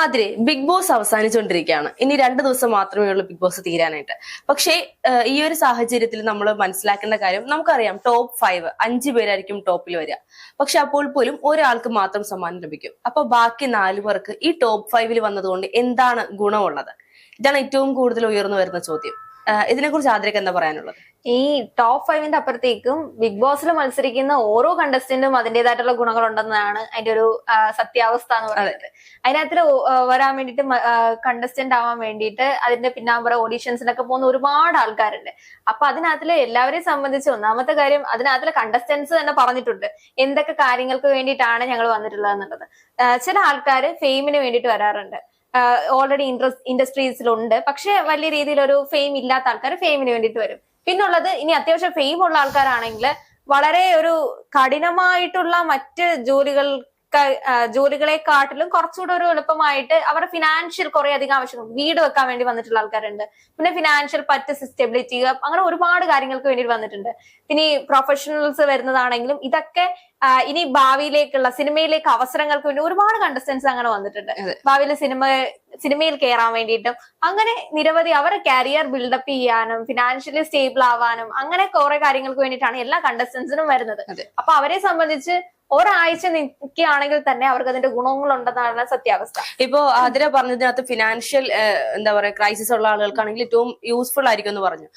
ആതിരെ big boss അവസാനിച്ചുകൊണ്ടിരിക്കുകയാണ് ഇനി രണ്ടു ദിവസം മാത്രമേ ഉള്ളൂ ബിഗ് ബോസ് തീരാനായിട്ട്. പക്ഷേ ഈ ഒരു സാഹചര്യത്തിൽ നമ്മൾ മനസ്സിലാക്കേണ്ട കാര്യം നമുക്കറിയാം ടോപ്പ് ഫൈവ് അഞ്ച് പേരായിരിക്കും ടോപ്പിൽ വരിക. പക്ഷെ അപ്പോൾ പോലും ഒരാൾക്ക് മാത്രം സമ്മാനം ലഭിക്കും. അപ്പൊ ബാക്കി നാലു പേർക്ക് ഈ ടോപ്പ് ഫൈവിൽ വന്നതുകൊണ്ട് എന്താണ് ഗുണമുള്ളത്? ഇതാണ് ഏറ്റവും കൂടുതൽ ഉയർന്നു വരുന്ന ചോദ്യം. ഇതിനെക്കുറിച്ച് ആതിരക്ക് എന്താ പറയാനുള്ളത്? ഈ ടോപ്പ് ഫൈവിന്റെ അപ്പുറത്തേക്കും ബിഗ് ബോസിൽ മത്സരിക്കുന്ന ഓരോ കണ്ടസ്റ്റന്റും അതിന്റേതായിട്ടുള്ള ഗുണങ്ങളുണ്ടെന്നാണ് അതിന്റെ ഒരു സത്യാവസ്ഥ എന്ന് പറയുന്നത്. അതിനകത്ത് വരാൻ വേണ്ടിയിട്ട് കണ്ടസ്റ്റന്റ് ആവാൻ വേണ്ടിയിട്ട് അതിന്റെ പിന്നാമ്പറ ഓഡീഷൻസിനൊക്കെ പോകുന്ന ഒരുപാട് ആൾക്കാരുണ്ട്. അപ്പൊ അതിനകത്തിൽ എല്ലാവരെയും സംബന്ധിച്ച് ഒന്നാമത്തെ കാര്യം അതിനകത്തിലെ കണ്ടസ്റ്റൻസ് തന്നെ പറഞ്ഞിട്ടുണ്ട് എന്തൊക്കെ കാര്യങ്ങൾക്ക് വേണ്ടിയിട്ടാണ് ഞങ്ങൾ വന്നിട്ടുള്ളത് എന്നുള്ളത് ചില ആൾക്കാർ ഫെയിമിന് വേണ്ടിയിട്ട് വരാറുണ്ട്. ഓൾറെഡി ഇൻഡസ്ട്രീസിലുണ്ട് പക്ഷെ വലിയ രീതിയിൽ ഒരു ഫെയിം ഇല്ലാത്ത ആൾക്കാർ ഫെയിമിന് വേണ്ടിട്ട് വരും. പിന്നുള്ളത് ഇനി അത്യാവശ്യം ഫെയിം ഉള്ള ആൾക്കാരാണെങ്കിൽ വളരെ ഒരു കഠിനമായിട്ടുള്ള മറ്റ് ജോലികൾ ജോലികളെക്കാട്ടിലും കുറച്ചുകൂടെ ഒരു എളുപ്പമായിട്ട് അവരുടെ ഫിനാൻഷ്യൽ കുറെ അധികം ആവശ്യം വീട് വെക്കാൻ വേണ്ടി വന്നിട്ടുള്ള ആൾക്കാരുണ്ട്. പിന്നെ ഫിനാൻഷ്യൽ പറ്റ് സ്റ്റെബിലിറ്റി അങ്ങനെ ഒരുപാട് കാര്യങ്ങൾക്ക് വേണ്ടി വന്നിട്ടുണ്ട്. പിന്നെ ഈ പ്രൊഫഷണൽസ് വരുന്നതാണെങ്കിലും ഇതൊക്കെ ഇനി ഭാവിയിലേക്കുള്ള സിനിമയിലേക്ക് അവസരങ്ങൾക്ക് വേണ്ടി ഒരുപാട് കണ്ടസ്റ്റൻസ് അങ്ങനെ വന്നിട്ടുണ്ട്. ഭാവിയിലെ ഭാവിയിൽ സിനിമ സിനിമയിൽ കയറാൻ വേണ്ടിയിട്ടും അങ്ങനെ നിരവധി അവരെ കരിയർ ബിൽഡപ്പ് ചെയ്യാനും ഫിനാൻഷ്യലി സ്റ്റേബിൾ ആവാനും അങ്ങനെ കുറെ കാര്യങ്ങൾക്ക് വേണ്ടിയിട്ടാണ് എല്ലാ കണ്ടസ്റ്റൻസിനും വരുന്നത്. അപ്പൊ അവരെ സംബന്ധിച്ച് ഒരാഴ്ച നിൽക്കുകയാണെങ്കിൽ തന്നെ അവർക്ക് അതിന്റെ ഗുണങ്ങൾ ഉണ്ടെന്നാണ് സത്യാവസ്ഥ. ഇപ്പോ അതിരെ പറഞ്ഞതിനകത്ത് ഫിനാൻഷ്യൽ എന്താ പറയാ ക്രൈസിസ് ഉള്ള ആളുകൾക്കാണെങ്കിൽ ഏറ്റവും യൂസ്ഫുൾ ആയിരിക്കും എന്ന് പറഞ്ഞു.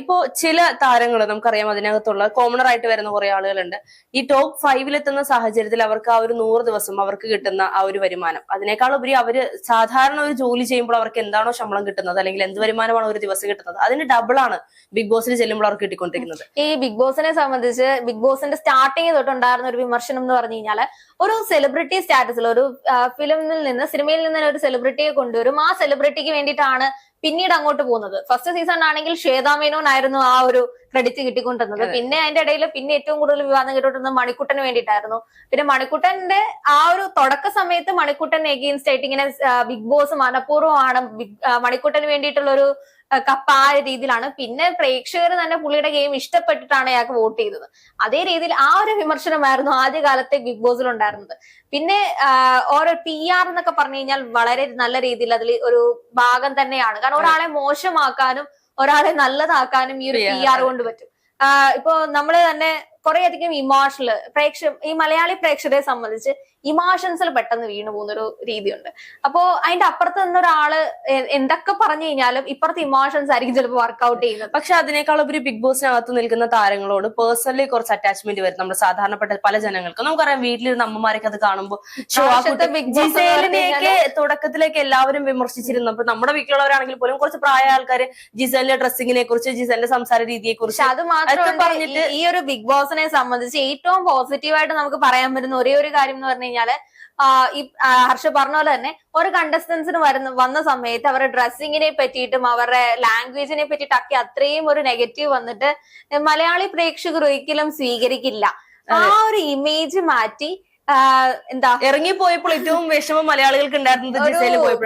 ഇപ്പോ ചില താരങ്ങൾ നമുക്കറിയാം അതിനകത്തുള്ള കോമണർ ആയിട്ട് വരുന്ന കുറെ ആളുകളുണ്ട്. ഈ ടോപ്പ് ഫൈവിലെത്തുന്ന സാഹചര്യത്തിൽ അവർക്ക് ആ ഒരു നൂറ് ദിവസം അവർക്ക് കിട്ടുന്ന ആ ഒരു വരുമാനം. അതിനേക്കാൾ ഉപരി അവർ സാധാരണ ഒരു ജോലി ചെയ്യുമ്പോൾ അവർക്ക് എന്താണോ ശമ്പളം കിട്ടുന്നത് അല്ലെങ്കിൽ എന്ത് വരുമാനമാണ് ഒരു ദിവസം കിട്ടുന്നത് അതിന് ഡബിൾ ആണ് ബിഗ് ബോസിൽ ചെല്ലുമ്പോൾ അവർക്ക് കിട്ടിക്കൊണ്ടിരിക്കുന്നത്. ഈ ബിഗ് ബോസിനെ സംബന്ധിച്ച് ബിഗ് ബോസിന്റെ സ്റ്റാർട്ടിങ് തൊട്ടുണ്ടായിരുന്ന ഒരു വിമർശനം എന്ന് പറഞ്ഞു കഴിഞ്ഞാൽ ഒരു സെലിബ്രിറ്റി സ്റ്റാറ്റസിൽ ഒരു ഫിലിമിൽ നിന്ന് സിനിമയിൽ നിന്ന് ഒരു സെലിബ്രിറ്റിയെ കൊണ്ടുവരും. ആ സെലിബ്രിറ്റിക്ക് വേണ്ടിയിട്ടാണ് പിന്നീട് അങ്ങോട്ട് പോകുന്നത്. ഫസ്റ്റ് സീസൺ ആണെങ്കിൽ ശ്വേതാ മേനോൻ ആയിരുന്നു ആ ഒരു ക്രെഡിറ്റ് കിട്ടിക്കൊണ്ടിരുന്നത്. പിന്നെ അതിന്റെ ഇടയിൽ പിന്നെ ഏറ്റവും കൂടുതൽ വിവാദം കേട്ടോണ്ടിരുന്നത് മണിക്കുട്ടന് വേണ്ടിയിട്ടായിരുന്നു. പിന്നെ മണിക്കുട്ടന്റെ ആ ഒരു തുടക്ക സമയത്ത് മണിക്കുട്ടൻ എഗെയിൻസ്റ്റ് ആയിട്ട് ഇങ്ങനെ ബിഗ് ബോസ് മനഃപൂർവമാണ് മണിക്കുട്ടന് വേണ്ടിയിട്ടുള്ള ഒരു കപ്പ ആ രീതിയിലാണ്. പിന്നെ പ്രേക്ഷകർ തന്നെ പുള്ളിയുടെ ഗെയിം ഇഷ്ടപ്പെട്ടിട്ടാണ് അയാൾക്ക് വോട്ട് ചെയ്തത്. അതേ രീതിയിൽ ആ ഒരു വിമർശനമായിരുന്നു ആദ്യകാലത്തെ ബിഗ് ബോസിൽ ഉണ്ടായിരുന്നത്. പിന്നെ ഓരോ പി ആർ എന്നൊക്കെ പറഞ്ഞു കഴിഞ്ഞാൽ വളരെ നല്ല രീതിയിൽ അതിൽ ഒരു ഭാഗം തന്നെയാണ്. കാരണം ഒരാളെ മോശമാക്കാനും ഒരാളെ നല്ലതാക്കാനും ഈ ഒരു പി ആർ കൊണ്ട് പറ്റും. ഇപ്പൊ ഇപ്പോ നമ്മൾ തന്നെ കുറെ അധികം ഇമോഷണൽ പ്രേക്ഷ ഈ മലയാളി പ്രേക്ഷകരെ സംബന്ധിച്ച് ഇമോഷൻസിൽ പെട്ടെന്ന് വീണു പോകുന്ന ഒരു രീതിയുണ്ട്. അപ്പോ അതിന്റെ അപ്പുറത്ത് നിന്നൊരാൾ എന്തൊക്കെ പറഞ്ഞു കഴിഞ്ഞാലും ഇപ്പുറത്തെ ഇമോഷൻസ് ആയിരിക്കും ചിലപ്പോൾ വർക്ക്ഔട്ട് ചെയ്യുന്നത്. പക്ഷെ അതിനേക്കാൾ ഒരു ബിഗ് ബോസിനകത്ത് നിൽക്കുന്ന താരങ്ങളോട് പേഴ്സണലി കുറച്ച് അറ്റാച്ച്മെന്റ് വരും. നമ്മുടെ സാധാരണപ്പെട്ട പല ജനങ്ങൾക്കും. നമുക്കറിയാം വീട്ടിലിരുന്ന അമ്മമാരൊക്കെ അത് കാണുമ്പോൾ ജിസേലിനെയൊക്കെ തുടക്കത്തിലേക്ക് എല്ലാവരും വിമർശിച്ചിരുന്നു അപ്പൊ നമ്മുടെ വീട്ടിലുള്ളവരാണെങ്കിൽ പോലും കുറച്ച് പ്രായ ആൾക്കാർ ജിസേലിന്റെ ഡ്രസ്സിങ്ങിനെ കുറിച്ച് ജിസേലിന്റെ സംസാര രീതിയെ കുറിച്ച് അത് മാത്രം പറഞ്ഞിട്ട് ഈ- ഈ ഒരു ബിഗ് ബോസിനെ സംബന്ധിച്ച് ഏറ്റവും പോസിറ്റീവായിട്ട് നമുക്ക് പറയാൻ പറ്റുന്ന ഒരേ ഒരു കാര്യം എന്ന് പറഞ്ഞു കഴിഞ്ഞാൽ ഈ ഹർഷ പറഞ്ഞ പോലെ തന്നെ ഒരു കണ്ടസ്റ്റൻസിന് വരുന്ന വന്ന സമയത്ത് അവരുടെ ഡ്രസ്സിങ്ങിനെ പറ്റിയിട്ടും അവരുടെ ലാംഗ്വേജിനെ പറ്റിയിട്ടൊക്കെ അത്രയും ഒരു നെഗറ്റീവ് വന്നിട്ട് മലയാളി പ്രേക്ഷകർ ഒരിക്കലും സ്വീകരിക്കില്ല. ആ ഒരു ഇമേജ് മാറ്റി ആ, ഇറങ്ങി പോയപ്പോൾ ഏറ്റവും വിഷമം മലയാളികൾക്ക് ഉണ്ടായിരുന്നത്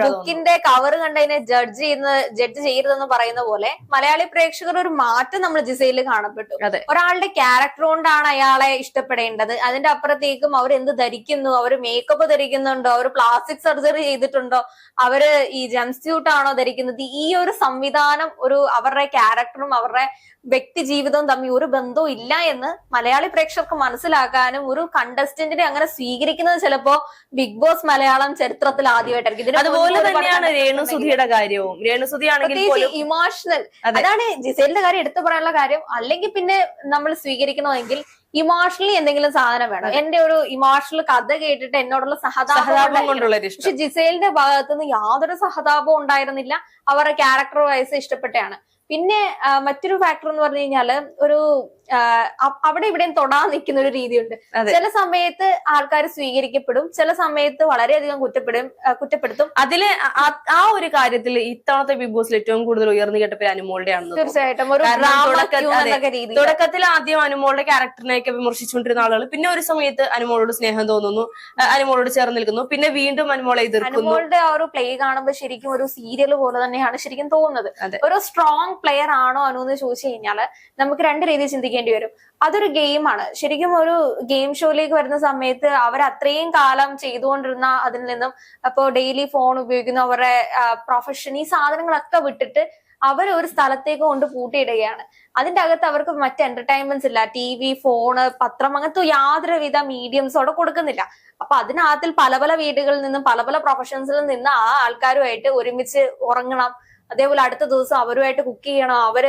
ബുക്കിന്റെ കവർ കണ്ടതിനെ ജഡ്ജ് ചെയ്യുന്ന ജഡ്ജ് ചെയ്യരുതെന്ന് പറയുന്ന പോലെ മലയാളി പ്രേക്ഷകർ ഒരു മാറ്റം നമ്മൾ ജിസയിൽ കാണപ്പെട്ടു. ഒരാളുടെ ക്യാരക്ടർ കൊണ്ടാണ് അയാളെ ഇഷ്ടപ്പെടേണ്ടത്. അതിന്റെ അപ്പുറത്തേക്കും അവർ എന്ത് ധരിക്കുന്നു? അവർ മേക്കപ്പ് ധരിക്കുന്നുണ്ടോ? അവർ പ്ലാസ്റ്റിക് സർജറി ചെയ്തിട്ടുണ്ടോ? അവർ ഈ ജംസ്യൂട്ട് ആണോ ധരിക്കുന്നത്? ഈ ഒരു സംവിധാനം ഒരു അവരുടെ ക്യാരക്ടറും അവരുടെ വ്യക്തി ജീവിതവും തമ്മിൽ ഒരു ബന്ധവും ഇല്ല എന്ന് മലയാളി പ്രേക്ഷകർക്ക് മനസ്സിലാക്കാനും ഒരു കണ്ടസ്റ്റന്റിനെ അങ്ങനെ സ്വീകരിക്കുന്നത് ചിലപ്പോ ബിഗ് ബോസ് മലയാളം ചരിത്രത്തിൽ ആദ്യമായിട്ടായിരിക്കും. അതുപോലെ തന്നെയാണ് രേണുസുധിയുടെ കാര്യവും. രേണുസുധി ആണെങ്കിൽ പോലും ഇമോഷണൽ അതെ. അതാണ് ജിസേലിന്റെ കാര്യം എടുത്തു പറയാനുള്ള കാര്യം. അല്ലെങ്കിൽ പിന്നെ നമ്മൾ സ്വീകരിക്കണമെങ്കിൽ ഇമോഷണലി എന്തെങ്കിലും സാധനം വേണം. എന്റെ ഒരു ഇമോഷണൽ കഥ കേട്ടിട്ട് എന്നോടുള്ള സഹതാപം പക്ഷെ ജിസേലിന്റെ ഭാഗത്തു നിന്ന് യാതൊരു സഹതാപവും ഉണ്ടായിരുന്നില്ല. അവരുടെ ക്യാരക്ടർ വൈസ് ഇഷ്ടപ്പെട്ടാണ് പിന്നെ മറ്റൊരു ഫാക്ടർ എന്ന് പറഞ്ഞു കഴിഞ്ഞാൽ ഒരു അവിടെ ഇവിടെയും തൊടാൻ നിൽക്കുന്ന ഒരു രീതിയുണ്ട്. ചില സമയത്ത് ആൾക്കാർ സ്വീകരിക്കപ്പെടും ചില സമയത്ത് വളരെയധികം കുറ്റപ്പെടും കുറ്റപ്പെടുത്തും. അതിൽ ആ- ഒരു കാര്യത്തിൽ ഇത്തവണത്തെ ബിഗ് ബോസിൽ ഏറ്റവും കൂടുതൽ ഉയർന്നു കേട്ടപ്പോൾ അനുമോളുടെ ആണ്. തീർച്ചയായിട്ടും. തുടക്കത്തിൽ ആദ്യം അനുമോളുടെ ക്യാരക്ടറിനെയൊക്കെ വിമർശിച്ചുകൊണ്ടിരുന്ന ആളുകൾ പിന്നെ ഒരു സമയത്ത് അനുമോളോട് സ്നേഹം തോന്നുന്നു അനുമോളോട് ചേർന്ന് നിൽക്കുന്നു പിന്നെ വീണ്ടും അനുമോളെ എതിർക്കുന്നു. അനുമോളുടെ ആ ഒരു പ്ലേ കാണുമ്പോൾ ശരിക്കും ഒരു സീരിയൽ പോലെ തന്നെയാണ് ശരിക്കും തോന്നുന്നത്. ഒരു സ്ട്രോങ് പ്ലെയർ ആണോ അനു എന്ന് ചോദിച്ചു കഴിഞ്ഞാൽ നമുക്ക് രണ്ട് രീതിയിൽ ചിന്തിക്കാം. ഇരിക്കേണ്ടി വരും. അതൊരു ഗെയിമാണ് ശരിക്കും ഒരു ഗെയിം ഷോയിലേക്ക് വരുന്ന സമയത്ത് അവർ അത്രയും കാലം ചെയ്തുകൊണ്ടിരുന്ന അതിൽ നിന്നും അപ്പോ ഡെയിലി ഫോൺ ഉപയോഗിക്കുന്ന അവരുടെ പ്രൊഫഷൻ ഈ സാധനങ്ങളൊക്കെ വിട്ടിട്ട് അവർ ഒരു സ്ഥലത്തേക്ക് കൊണ്ട് പൂട്ടിയിടുകയാണ്. അതിന്റെ അകത്ത് അവർക്ക് മറ്റ് എന്റർടൈൻമെന്റ്സ് ഇല്ല. ടി വി ഫോണ് പത്രം അങ്ങനത്തെ യാതൊരുവിധ മീഡിയംസ് അവിടെ കൊടുക്കുന്നില്ല. അപ്പൊ അതിനകത്തിൽ പല പല വീടുകളിൽ നിന്നും പല പല പ്രൊഫഷൻസിൽ നിന്ന് ആ ആൾക്കാരുമായിട്ട് ഒരുമിച്ച് ഉറങ്ങണം. അതേപോലെ അടുത്ത ദിവസം അവരുമായിട്ട് കുക്ക് ചെയ്യണം അവർ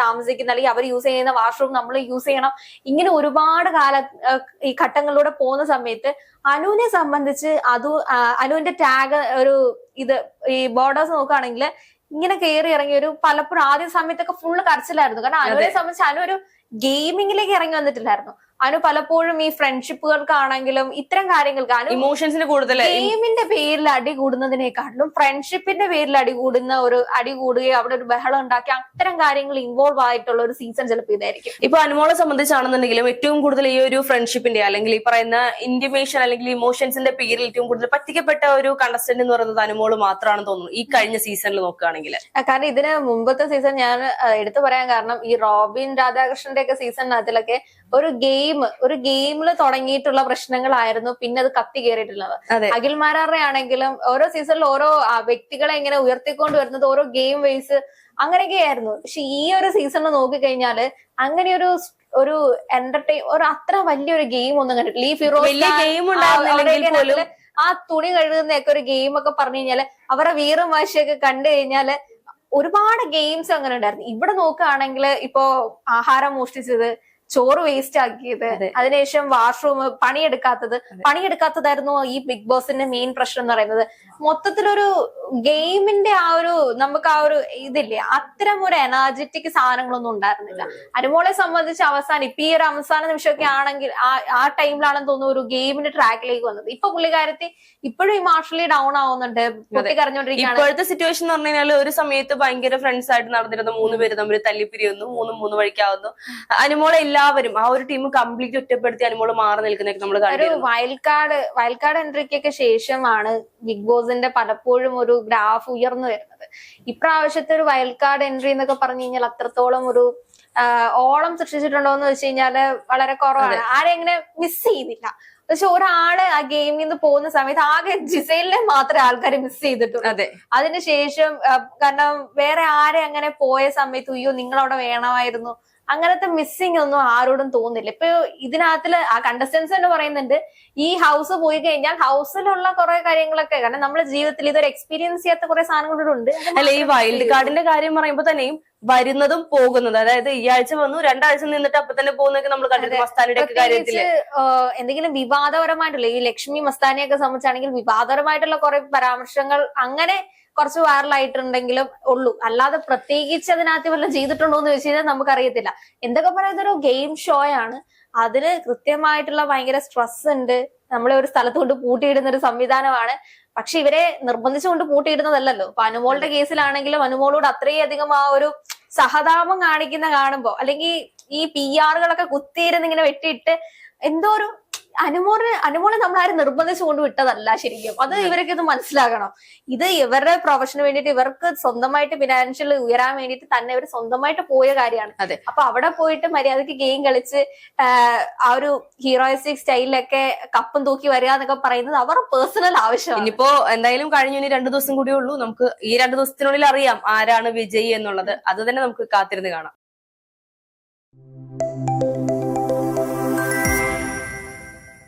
താമസിക്കുന്ന അല്ലെങ്കിൽ അവർ യൂസ് ചെയ്യുന്ന വാഷ്റൂം നമ്മൾ യൂസ് ചെയ്യണം. ഇങ്ങനെ ഒരുപാട് കാല ഈ ഘട്ടങ്ങളിലൂടെ പോകുന്ന സമയത്ത് അനുവിനെ സംബന്ധിച്ച് അതു അനുവിന്റെ ടാഗ് ഒരു ഇത് ഈ ബോർഡേഴ്സ് നോക്കുകയാണെങ്കിൽ ഇങ്ങനെ കയറി ഇറങ്ങി ഒരു പലപ്പോഴും ആദ്യ സമയത്തൊക്കെ ഫുള്ള് കരച്ചിലായിരുന്നു. കാരണം അനുവിനെ സംബന്ധിച്ച് അനു ഒരു ഗെയിമിങ്ങിലേക്ക് ഇറങ്ങി വന്നിട്ടില്ലായിരുന്നു അനു പലപ്പോഴും ഈ ഫ്രണ്ട്ഷിപ്പുകൾക്കാണെങ്കിലും ഇത്തരം കാര്യങ്ങൾക്ക് അനു ഇമോഷൻസിന് കൂടുതൽ ഗെയിമിന്റെ പേരിൽ അടി കൂടുന്നതിനേക്കാട്ടിലും ഫ്രണ്ട്ഷിപ്പിന്റെ പേരിൽ അടി കൂടുന്ന ഒരു അടി കൂടുകയോ അവിടെ ഒരു ബഹളം ഉണ്ടാക്കി അത്തരം കാര്യങ്ങൾ ഇൻവോൾവ് ആയിട്ടുള്ള ഒരു സീസൺ ചിലപ്പോൾ ഇതായിരിക്കും. ഇപ്പൊ അനുമോളെ സംബന്ധിച്ചാണെന്നുണ്ടെങ്കിലും ഏറ്റവും കൂടുതൽ ഈ ഒരു ഫ്രണ്ട്ഷിപ്പിന്റെ അല്ലെങ്കിൽ ഈ പറയുന്ന ഇന്റിമേഷൻ അല്ലെങ്കിൽ ഇമോഷൻസിന്റെ പേരിൽ ഏറ്റവും കൂടുതൽ പറ്റിക്കപ്പെട്ട ഒരു കണ്ടസ്റ്റന്റ് എന്ന് പറയുന്നത് അനുമോൾ മാത്രമാണെന്ന് തോന്നുന്നു ഈ കഴിഞ്ഞ സീസണിൽ നോക്കുകയാണെങ്കിൽ കാരണം ഇതിന് മുമ്പത്തെ സീസൺ ഞാൻ എടുത്തു പറയാൻ കാരണം ഈ റോബിൻ രാധാകൃഷ്ണന്റെ ഒക്കെ സീസണിനകത്തിലൊക്കെ ഒരു ഗെയിം ഒരു ഗെയിമിൽ തുടങ്ങിയിട്ടുള്ള പ്രശ്നങ്ങളായിരുന്നു പിന്നെ അത് കത്തി കയറിയിട്ടുള്ളത് അഖിൽമാരാറെ ആണെങ്കിലും ഓരോ സീസണിൽ ഓരോ വ്യക്തികളെ ഇങ്ങനെ ഉയർത്തിക്കൊണ്ട് വരുന്നത് ഓരോ ഗെയിം വൈസ് അങ്ങനെയൊക്കെ ആയിരുന്നു പക്ഷെ ഈ ഒരു സീസണിൽ നോക്കിക്കഴിഞ്ഞാൽ അങ്ങനെ ഒരു ഒരു എന്റർടൈൻ ഒരു അത്ര വലിയൊരു ഗെയിം ഒന്നും കണ്ടിട്ടില്ല. ഈ ഫിറോസ് ആ തുണി കഴുകുന്നൊക്കെ ഒരു ഗെയിം ഒക്കെ പറഞ്ഞു കഴിഞ്ഞാൽ അവരുടെ വീറും വാശിയൊക്കെ കണ്ടു കഴിഞ്ഞാൽ ഒരുപാട് ഗെയിംസ് അങ്ങനെ ഉണ്ടായിരുന്നു. ഇവിടെ നോക്കുകയാണെങ്കിൽ ഇപ്പോ ആഹാരം മോഷ്ടിച്ചത് ചോറ് വേസ്റ്റ് ആക്കിയത്. അതെ. അതിനുശേഷം വാഷ്റൂം പണിയെടുക്കാത്തത്. പണിയെടുക്കാത്തതായിരുന്നു ഈ ബിഗ് ബോസിന്റെ മെയിൻ പ്രശ്നം എന്ന് പറയുന്നത്. മൊത്തത്തിലൊരു ഗെയിമിന്റെ ആ ഒരു നമുക്ക് ആ ഒരു ഇതില്ലേ അത്തരം ഒരു എനർജറ്റിക് സാധനങ്ങളൊന്നും ഉണ്ടായിരുന്നില്ല. അനുമോളെ സംബന്ധിച്ച് അവസാനം ഇപ്പൊ ഈ ഒരു അവസാന നിമിഷമൊക്കെ ആണെങ്കിൽ ആ ആ ടൈമിലാണെന്ന് തോന്നുന്നു ഒരു ഗെയിമിന്റെ ട്രാക്കിലേക്ക് വന്നത്. ഇപ്പൊ പുള്ളിക്കാരത്തി ഇപ്പോഴും ഇമോഷണലി ഡൗൺ ആവുന്നുണ്ട് ഇപ്പോഴത്തെ സിറ്റുവേഷൻ എന്ന് പറഞ്ഞു കഴിഞ്ഞാൽ ഒരു സമയത്ത് ഭയങ്കര ഫ്രണ്ട്സ് ആയിട്ട് നടന്നിരുന്ന മൂന്ന് പേര് തമ്മിൽ തല്ലിപ്പിരിയുന്നു. മൂന്നും മൂന്ന് വഴിക്കാവുന്നു. അനുമോളെ എല്ലാവരും ആ ഒരു ടീം കംപ്ലീറ്റ് ഒറ്റപ്പെടുത്തി അനുമോൾ മാറി നിൽക്കുന്നൊക്കെ നമ്മൾ ഒരു കണ്ടിരുന്നു വയൽക്കാട് വയൽക്കാട് എൻട്രിക്കൊക്കെ ശേഷമാണ് ബിഗ് ബോസിന്റെ പലപ്പോഴും ഒരു ഗ്രാഫ് ഉയർന്നു വരുന്നത്. ഇപ്രാവശ്യത്തെ ഒരു വയൽക്കാട് എൻട്രി എന്നൊക്കെ പറഞ്ഞു കഴിഞ്ഞാൽ അത്രത്തോളം ഒരു ഓളം സൃഷ്ടിച്ചിട്ടുണ്ടോ എന്ന് വെച്ച് കഴിഞ്ഞാൽ വളരെ കുറവാണ്. ആരെ എങ്ങനെ മിസ് ചെയ്തില്ല. പക്ഷെ ഒരാൾ ആ ഗെയിമിൽ നിന്ന് പോകുന്ന സമയത്ത് ആകെ ജിസൈലിനെ മാത്രമേ ആൾക്കാർ മിസ് ചെയ്തിട്ടുള്ളൂ. അതെ. അതിനുശേഷം കാരണം വേറെ ആരെ അങ്ങനെ പോയ സമയത്ത് അയ്യോ നിങ്ങൾ അവിടെ വേണമായിരുന്നു. അങ്ങനത്തെ മിസ്സിങ് ഒന്നും ആരോടും തോന്നില്ല. ഇപ്പൊ ഇതിനകത്തിൽ ആ കണ്ടസ്റ്റൻസ് തന്നെ പറയുന്നുണ്ട് ഈ ഹൗസ് പോയി കഴിഞ്ഞാൽ ഹൗസിലുള്ള കുറെ കാര്യങ്ങളൊക്കെ കാരണം നമ്മുടെ ജീവിതത്തിൽ ഇതൊരു എക്സ്പീരിയൻസ് ചെയ്യാത്ത കുറെ സാധനങ്ങളുണ്ട് അല്ലെ ഈ വൈൽഡ് കാർഡിന്റെ കാര്യം പറയുമ്പോ തന്നെയും വരുന്നതും പോകുന്നതും. അതായത് ഈ ആഴ്ച വന്നു രണ്ടാഴ്ച നിന്നിട്ട് അപ്പൊ തന്നെ പോകുന്നൊക്കെ നമ്മൾ കണ്ടിട്ട് മസ്താനിയുടെ കാര്യത്തിൽ. എന്തെങ്കിലും വിവാദപരമായിട്ടുള്ള ഈ ലക്ഷ്മി മസ്താനിയൊക്കെ സംബന്ധിച്ചാണെങ്കിൽ വിവാദപരമായിട്ടുള്ള കുറെ പരാമർശങ്ങൾ അങ്ങനെ കുറച്ച് വൈറലായിട്ടുണ്ടെങ്കിലും ഉള്ളൂ. അല്ലാതെ പ്രത്യേകിച്ച് അതിനകത്ത് വല്ലതും ചെയ്തിട്ടുണ്ടോ എന്ന് ചോദിച്ചു കഴിഞ്ഞാൽ നമുക്കറിയത്തില്ല. എന്തൊക്കെ പറയുന്നത് ഒരു ഗെയിം ഷോയാണ്. ആണ് അതിന് കൃത്യമായിട്ടുള്ള ഭയങ്കര സ്ട്രെസ് ഉണ്ട്. നമ്മളെ ഒരു സ്ഥലത്ത് കൊണ്ട് പൂട്ടിയിടുന്ന ഒരു സംവിധാനമാണ്. പക്ഷെ ഇവരെ നിർബന്ധിച്ചുകൊണ്ട് പൂട്ടിയിടുന്നതല്ലല്ലോ. അപ്പൊ അനുമോളുടെ കേസിലാണെങ്കിലും അനുമോളോട് അത്രയധികം ആ ഒരു സഹതാപം കാണിക്കുന്ന കാണുമ്പോ അല്ലെങ്കിൽ ഈ പി ആറുകളൊക്കെ കുത്തിയിരുന്ന് ഇങ്ങനെ വെട്ടിയിട്ട് എന്തോ ഒരു അനുമോൾ അനുമോളെ നമ്മൾ ആരും നിർബന്ധിച്ചു കൊണ്ട് വിട്ടതല്ല ശരിക്കും. അത് ഇവരൊക്കെ ഇത് മനസ്സിലാക്കണം ഇത് ഇവരുടെ പ്രൊഫഷന് വേണ്ടിയിട്ട് ഇവർക്ക് സ്വന്തമായിട്ട് ഫിനാൻഷ്യൽ ഉയരാൻ വേണ്ടിയിട്ട് തന്നെ ഇവർ സ്വന്തമായിട്ട് പോയ കാര്യമാണ്. അതെ. അപ്പൊ അവിടെ പോയിട്ട് മര്യാദയ്ക്ക് ഗെയിം കളിച്ച് ആ ഒരു ഹീറോയിസ്റ്റിക് സ്റ്റൈലിലൊക്കെ കപ്പും തൂക്കി വരിക എന്നൊക്കെ പറയുന്നത് അവർ പേഴ്സണൽ ആവശ്യമാണ്. ഇനിയിപ്പോ എന്തായാലും കഴിഞ്ഞു ഇനി രണ്ടു ദിവസം കൂടിയേ ഉള്ളൂ. നമുക്ക് ഈ രണ്ടു ദിവസത്തിനുള്ളിൽ അറിയാം ആരാണ് വിജയി എന്നുള്ളത്. അത് തന്നെ നമുക്ക് കാത്തിരുന്ന് കാണാം.